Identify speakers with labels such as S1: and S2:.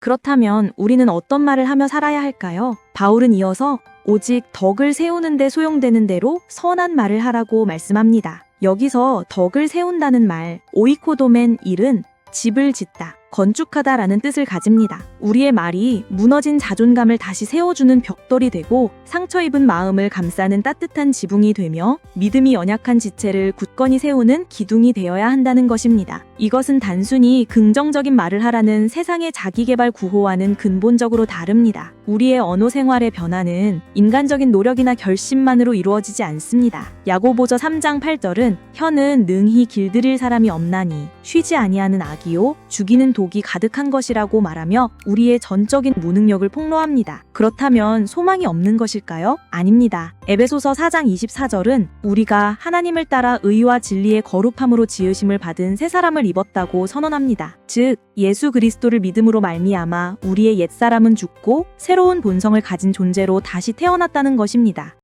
S1: 그렇다면 우리는 어떤 말을 하며 살아야 할까요? 바울은 이어서 오직 덕을 세우는데 소용되는 대로 선한 말을 하라고 말씀합니다. 여기서 덕을 세운다는 말, 오이코도멘 일은 집을 짓다, 건축하다라는 뜻을 가집니다. 우리의 말이 무너진 자존감을 다시 세워주는 벽돌이 되고 상처 입은 마음을 감싸는 따뜻한 지붕이 되며 믿음이 연약한 지체를 굳건히 세우는 기둥이 되어야 한다는 것입니다. 이것은 단순히 긍정적인 말을 하라는 세상의 자기개발 구호와는 근본적으로 다릅니다. 우리의 언어 생활의 변화는 인간적인 노력이나 결심만으로 이루어지지 않습니다. 야고보저 3장 8절은 혀는 능히 길들일 사람이 없나니 쉬지 아니하는 악이요 죽이는 독이 가득한 것이라고 말하며 우리의 전적인 무능력을 폭로합니다. 그렇다면 소망이 없는 것일까요? 아닙니다. 에베소서 4장 24절은 우리가 하나님을 따라 의와 진리의 거룩함으로 지으심을 받은 새 사람을 입었다고 선언합니다. 즉 예수 그리스도를 믿음으로 말미암아 우리의 옛사람은 죽고 새로운 본성을 가진 존재로 다시 태어났다는 것입니다.